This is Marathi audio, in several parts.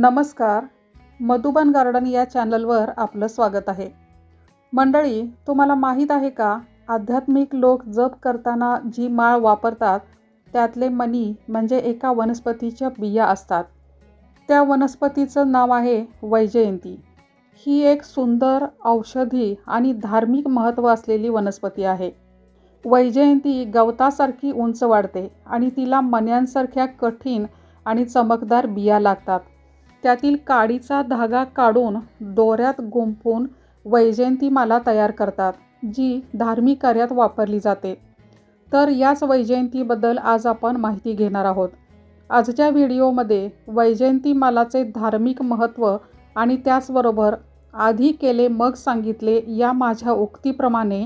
नमस्कार. मधुबन गार्डन या चॅनलवर आपलं स्वागत आहे. मंडळी तुम्हाला माहीत आहे का आध्यात्मिक लोक जप करताना जी माळ वापरतात त्यातले मनी म्हणजे एका वनस्पतीच्या बिया असतात. त्या वनस्पतीचं नाव आहे वैजयंती. ही एक सुंदर औषधी आणि धार्मिक महत्त्व असलेली वनस्पती आहे. वैजयंती गवतासारखी उंच वाढते आणि तिला मन्यांसारख्या कठीण आणि चमकदार बिया लागतात. त्यातील काडीचा धागा काढून दोऱ्यात गुंफून वैजयंतीमाला तयार करतात जी धार्मिक कार्यात वापरली जाते. तर याच वैजयंतीबद्दल आज आपण माहिती घेणार आहोत. आजच्या व्हिडिओमध्ये वैजयंतीमालाचे धार्मिक महत्त्व आणि त्याचबरोबर आधी केले मग सांगितले या माझ्या उक्तीप्रमाणे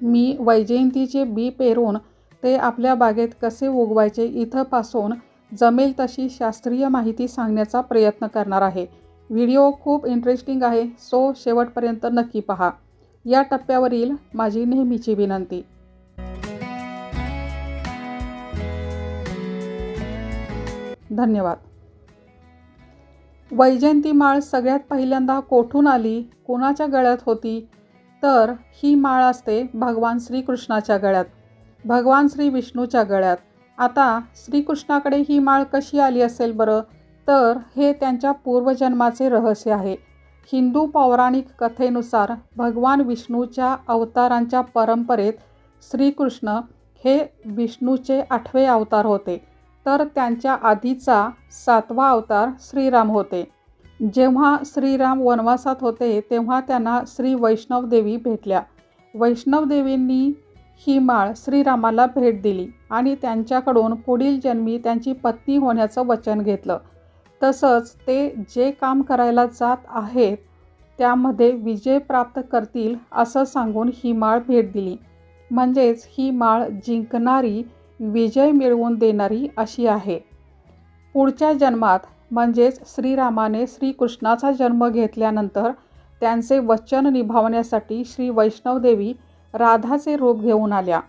मी वैजयंतीचे बी पेरून ते आपल्या बागेत कसे उगवायचे इथंपासून जमेल तशी शास्त्रीय माहिती सांगण्याचा प्रयत्न करणार आहे. व्हिडिओ खूप इंटरेस्टिंग आहे सो शेवटपर्यंत नक्की पहा. या टप्प्यावरील माझी नेहमीची विनंती. धन्यवाद. वैजयंती माळ सगळ्यात पहिल्यांदा कोठून आली कोणाच्या गळ्यात होती? तर ही माळ असते भगवान श्रीकृष्णाच्या गळ्यात भगवान श्री विष्णूच्या गळ्यात. आता श्रीकृष्णाकडे ही माळ कशी आली असेल बरं? तर हे त्यांच्या पूर्वजन्माचे रहस्य आहे. हिंदू पौराणिक कथेनुसार भगवान विष्णूच्या अवतारांच्या परंपरेत श्रीकृष्ण हे विष्णूचे आठवे अवतार होते. तर त्यांच्या आधीचा सातवा अवतार श्रीराम होते. जेव्हा श्रीराम वनवासात होते तेव्हा त्यांना श्री वैष्णवदेवी भेटल्या. वैष्णवदेवींनी ही माळ श्रीरामाला भेट दिली आणि त्यांच्याकडून पुढील जन्मी त्यांची पत्नी होण्याचं वचन घेतलं. तसंच ते जे काम करायला जात आहेत त्यामध्ये विजय प्राप्त करतील असं सांगून ही माळ भेट दिली. म्हणजेच ही माळ जिंकणारी विजय मिळवून देणारी अशी आहे. पुढच्या जन्मात म्हणजेच श्रीरामाने श्रीकृष्णाचा जन्म घेतल्यानंतर त्यांचे वचन निभावण्यासाठी श्री वैष्णवदेवी राधाचे रूप घेऊन आल्या.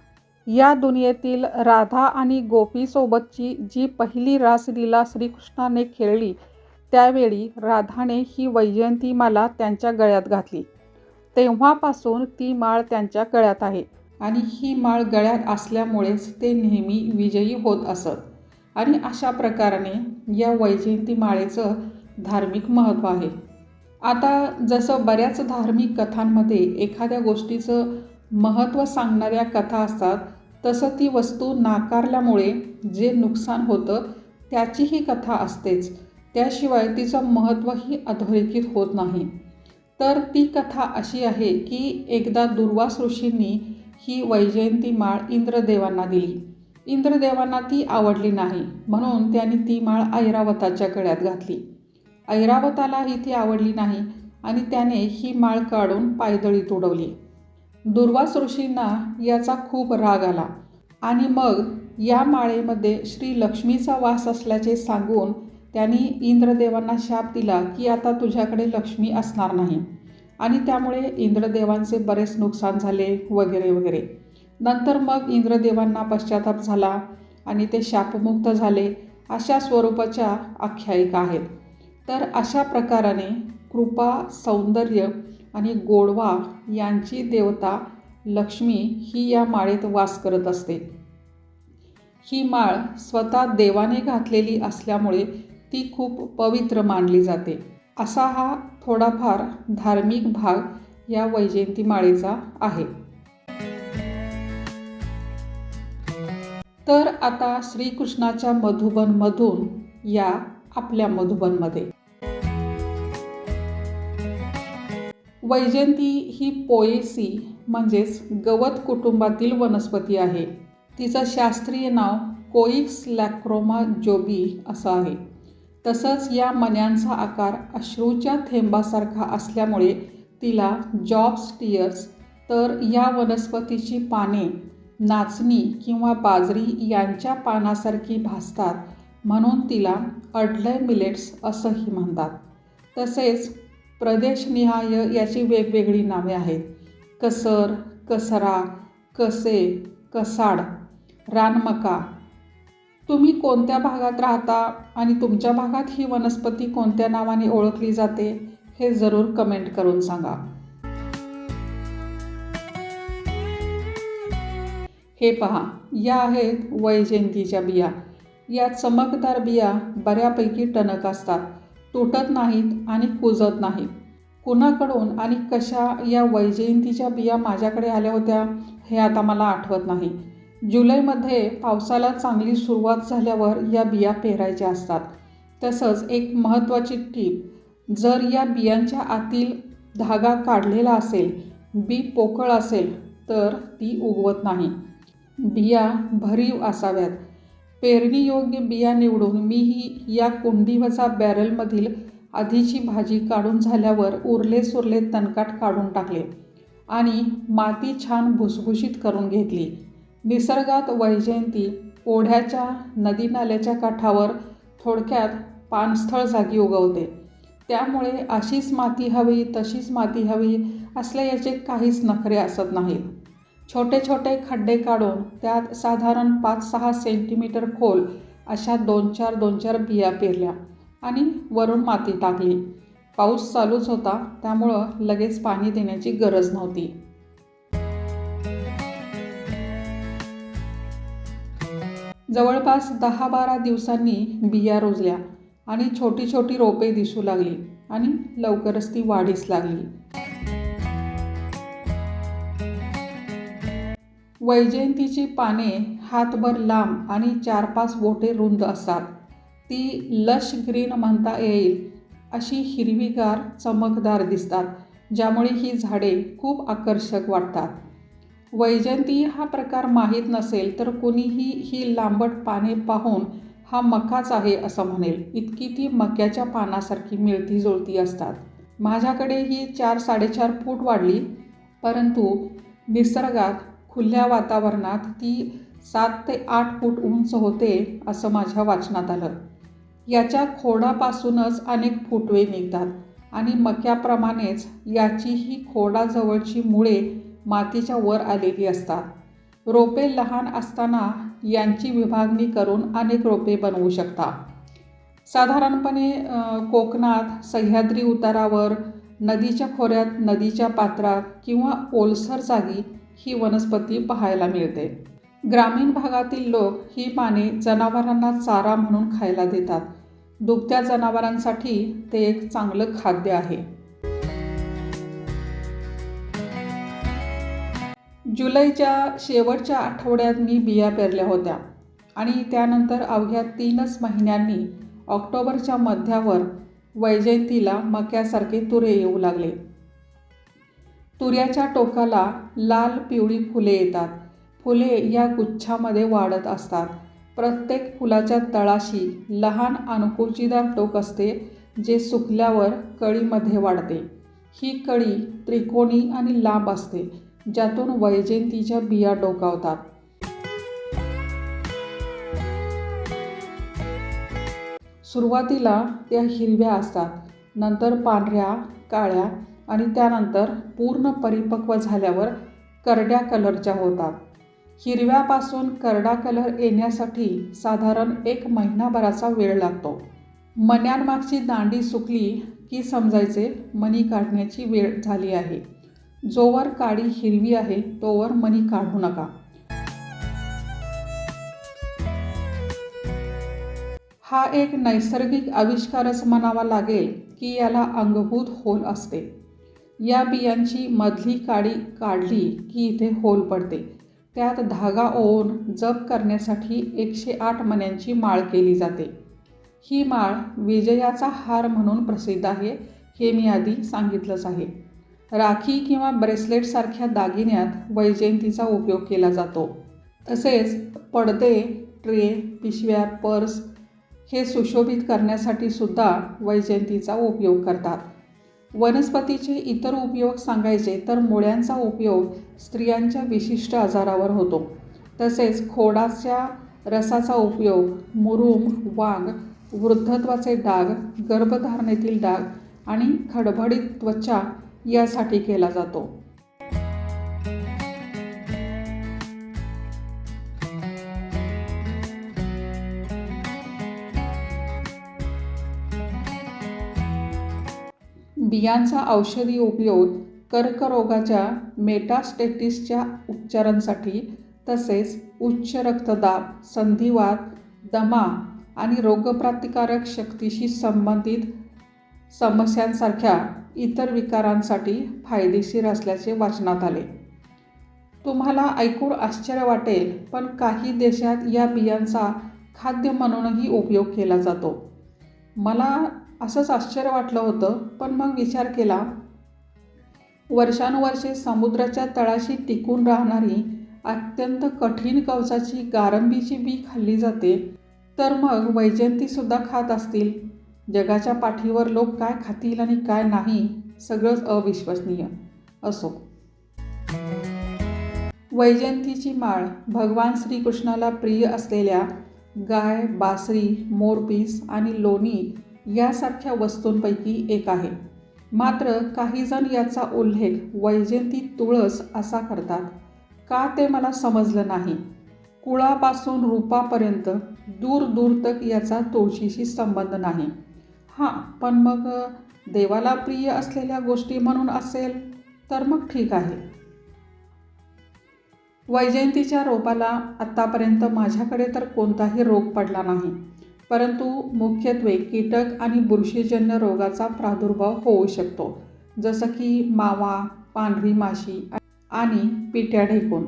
या दुनियेतील राधा आणि गोपीसोबतची जी पहिली रासलीला श्रीकृष्णाने खेळली त्यावेळी राधाने ही वैजयंतीमाला त्यांच्या गळ्यात घातली. तेव्हापासून ती माळ त्यांच्या गळ्यात आहे आणि ही माळ गळ्यात असल्यामुळेच ते नेहमी विजयी होत असत. आणि अशा प्रकाराने या वैजयंती माळेचं धार्मिक महत्त्व आहे. आता जसं बऱ्याच धार्मिक कथांमध्ये एखाद्या गोष्टीचं महत्त्व सांगणाऱ्या कथा असतात तसं ती वस्तू नाकारल्यामुळे जे नुकसान होतं त्याचीही कथा असतेच. त्याशिवाय तिचं महत्त्वही अधोरेखित होत नाही. तर ती कथा अशी आहे की एकदा दुर्वास ऋषींनी ही वैजयंती माळ इंद्रदेवांना दिली. इंद्रदेवांना ती आवडली नाही म्हणून त्यांनी ती माळ ऐरावताच्या गळ्यात घातली. ऐरावतालाही ती आवडली नाही आणि त्याने ही माळ काढून पायदळीत उडवली. दुर्वास ऋषींना याचा खूप राग आला. आणि मग या माळेमध्ये श्री लक्ष्मीचा वास असल्याचे सांगून त्यांनी इंद्रदेवांना शाप दिला की आता तुझ्याकडे लक्ष्मी असणार नाही. आणि त्यामुळे इंद्रदेवांचे बरेच नुकसान झाले वगैरे वगैरे. नंतर मग इंद्रदेवांना पश्चाताप झाला आणि ते शापमुक्त झाले अशा स्वरूपाच्या आख्यायिका आहेत. तर अशा प्रकाराने कृपा सौंदर्य आणि गोडवा यांची देवता लक्ष्मी ही या माळेत वास करत असते. ही माळ स्वतः देवाने घातलेली असल्यामुळे ती खूप पवित्र मानली जाते. असा हा थोडाफार धार्मिक भाग या वैजयंती माळेचा आहे. तर आता श्रीकृष्णाच्या मधुबनमधून या आपल्या मधुबनमध्ये. वैजयंती ही पोएसी म्हणजेच गवत कुटुंबातील वनस्पती आहे. तिचं शास्त्रीय नाव कोईक्स लॅक्रोमा जोबी असं आहे. तसंच या मण्यांचा आकार अश्रूच्या थेंबासारखा असल्यामुळे तिला जॉब्स टियर्स तर या वनस्पतीची पाने नाचणी किंवा बाजरी यांच्या पानासारखी भासतात म्हणून तिला अडलय मिलेट्स असंही म्हणतात. तसेच प्रदेशनिहाय याची वेगवेगळी नावे आहेत. कसर कसरा कसे कसाड रानमका. तुम्ही कोणत्या भागात राहता आणि तुमच्या भागात ही वनस्पती कोणत्या नावाने ओळखली जाते हे जरूर कमेंट करून सांगा. हे पहा या आहेत वैजयंतीच्या बिया. या चमकदार बिया बऱ्यापैकी टणक असतात. तुटत नाहीत आणि कुजत नाहीत. कुणाकडून आणि कशा या वैजयंतीच्या बिया माझ्याकडे आल्या होत्या हे आता मला आठवत नाही. जुलैमध्ये पावसाला चांगली सुरुवात झाल्यावर या बिया पेरायच्या असतात. तसंच एक महत्त्वाची टीप जर या बियांच्या आतील धागा काढलेला असेल बी पोकळ असेल तर ती उगवत नाही. बिया भरीव असाव्यात. पेरणीयोग्य बिया निवडून मीही या कुंडीवजा बॅरलमधील आधीची भाजी काढून झाल्यावर उरले सुरले तणकाट काढून टाकले आणि माती छान भुसभुशीत करून घेतली. निसर्गात वैजयंती ओढ्याच्या नदी नाल्याच्या काठावर थोडक्यात पानस्थळ जागी उगवते. त्यामुळे अशीच माती हवी तशीच माती हवी असल्या याचे काहीच नखरे असत नाहीत. छोटे छोटे खड्डे काढून त्यात साधारण पाच सहा सेंटीमीटर खोल अशा दोन चार दोन चार बिया पेरल्या आणि वरून माती टाकली. पाऊस चालूच होता त्यामुळं लगेच पाणी देण्याची गरज नव्हती. जवळपास दहा बारा दिवसांनी बिया रुजल्या आणि छोटी छोटी रोपे दिसू लागली आणि लवकरच ती वाढीस लागली. वैजयंतीची पाने हातभर लांब आणि चार पाच बोटे रुंद असतात. ती लश ग्रीन म्हणता येईल अशी हिरवीगार चमकदार दिसतात ज्यामुळे ही झाडे खूप आकर्षक वाटतात. वैजयंती हा प्रकार माहीत नसेल तर कुणीही ही लांबट पाने पाहून हा मकाच आहे असं म्हणेल. इतकी ती मक्याच्या पानासारखी मिळती जुळती असतात. माझ्याकडे ही चार साडेचार फूट वाढली परंतु निसर्गात खुल्या वातावरणात ती सात ते आठ फूट उंच होते असं माझ्या वाचनात आलं. याच्या खोडापासूनच अनेक फुटवे निघतात आणि मक्याप्रमाणेच याची ही खोडाजवळची मुळे मातीच्या वर आलेली असतात. रोपे लहान असताना यांची विभागणी करून अनेक रोपे बनवू शकता. साधारणपणे कोकणात सह्याद्री उतारावर नदीच्या खोऱ्यात नदीच्या पात्रात किंवा ओलसर जागी ही वनस्पती पाहायला मिळते. ग्रामीण भागातील लोक ही पाने जनावरांना चारा म्हणून खायला देतात. दुभत्या जनावरांसाठी ते एक चांगलं खाद्य आहे. जुलैच्या शेवटच्या आठवड्यात मी बिया पेरल्या होत्या आणि त्यानंतर अवघ्या तीनच महिन्यांनी ऑक्टोबरच्या मध्यावर वैजयंतीला मक्यासारखे तुरे येऊ लागले. तुऱ्याच्या टोकाला लाल पिवळी फुले येतात. फुले या गुच्छामध्ये वाढत असतात. प्रत्येक फुलाच्या तळाशी लहान अणकुचीदार टोक असते जे सुकल्यावर कळीमध्ये वाढते. ही कळी त्रिकोणी आणि लांब असते ज्यातून वैजयंतीच्या बिया डोकावतात सुरुवातीला त्या हिरव्या असतात नंतर पांढऱ्या काळ्या आणि त्यानंतर पूर्ण परिपक्व झाल्यावर करड्या कलरच्या होतात. हिरव्यापासून करडा कलर येण्यासाठी साधारण एक महिनाभराचा वेळ लागतो. मन्यांमागची दांडी सुकली की समजायचे मणी काढण्याची वेळ झाली आहे. जोवर काडी हिरवी आहे तोवर मणी काढू नका. हा एक नैसर्गिक आविष्कारच म्हणावा लागेल की याला अंगभूत होल असते. या बियांची मधली काडी काढली की इथे होल पडते. त्यात धागा ओवून जप करण्यासाठी एकशे आठ मण्यांची माळ केली जाते. ही माळ विजयाचा हार म्हणून प्रसिद्ध आहे हे मी आधी सांगितलंच आहे. राखी किंवा ब्रेसलेटसारख्या दागिन्यात वैजयंतीचा उपयोग केला जातो. तसेच पडदे ट्रे पिशव्या पर्स हे सुशोभित करण्यासाठी सुद्धा वैजयंतीचा उपयोग करतात. वनस्पतीचे इतर उपयोग सांगायचे तर मुळ्यांचा उपयोग स्त्रियांच्या विशिष्ट आजारावर होतो. तसेच खोडाच्या रसाचा उपयोग मुरूम वांग वृद्धत्वाचे डाग गर्भधारणेतील डाग आणि खडबडीत त्वचा यासाठी केला जातो. बियांचा औषधी उपयोग कर्करोगाच्या मेटास्टेटिसच्या उपचारांसाठी तसेच उच्च रक्तदाब संधिवात दमा आणि रोगप्रतिकारक शक्तीशी संबंधित समस्यांसारख्या इतर विकारांसाठी फायदेशीर असल्याचे वाचनात आले. तुम्हाला ऐकून आश्चर्य वाटेल पण काही देशात या बियांचा खाद्य म्हणूनही उपयोग केला जातो. मला असंच आश्चर्य वाटलं होतं पण मग विचार केला. वर्षानुवर्षे समुद्राच्या तळाशी टिकून राहणारी अत्यंत कठीण कवचाची गारंबीची बी खाल्ली जाते. तर मग वैजयंतीसुद्धा खात असतील. जगाच्या पाठीवर लोक काय खातील आणि काय नाही सगळंच अविश्वसनीय असो. वैजयंतीची माळ भगवान श्रीकृष्णाला प्रिय असलेल्या गाय बासरी मोरपीस आणि लोणी यासारख्या वस्तूंपैकी एक आहे. मात्र काहीजण याचा उल्लेख वैजयंती तुळस असा करतात. का ते मला समजलं नाही. कुळापासून रूपापर्यंत दूर दूर तक याचा तुळशीशी संबंध नाही. हां पण मग देवाला प्रिय असलेल्या गोष्टी म्हणून असेल तर मग ठीक आहे. वैजयंतीच्या रोपाला आत्तापर्यंत माझ्याकडे तर कोणताही रोग पडला नाही. परंतु मुख्यत्वे कीटक आणि बुरशीजन्य रोगाचा प्रादुर्भाव होऊ शकतो जसं की मावा पांढरी माशी आणि पिट्या ढेकून.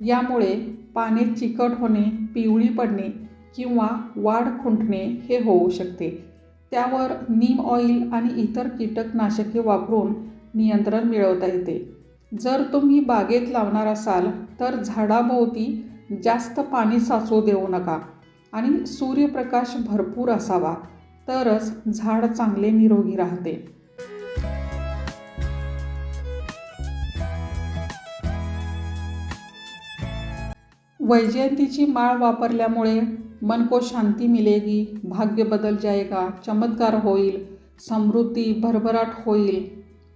यामुळे पाने चिकट होणे पिवळी पडणे किंवा वाढ खुंटणे हे होऊ शकते. त्यावर नीम ऑइल आणि इतर कीटकनाशके वापरून नियंत्रण मिळवता येते. जर तुम्ही बागेत लावणार असाल तर झाडाभोवती जास्त पाणी साचू देऊ नका. आणि सूर्यप्रकाश भरपूर असावा तरच झाड चांगले निरोगी राहते. वैजयंतीची माळ वापरल्यामुळे मन को शांती मिलेगी भाग्य बदल जाएगा चमत्कार होईल समृद्धी भरभराट होईल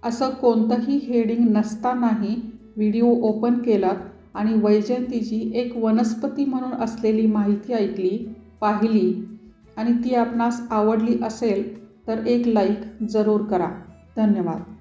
असं कोणतंही हेडिंग नसतानाही व्हिडिओ ओपन केलात आणि वैजयंतीची एक वनस्पती म्हणून असलेली माहिती ऐकली पाहिली आणि ती आपणास आवडली असेल तर एक लाईक जरूर करा. धन्यवाद.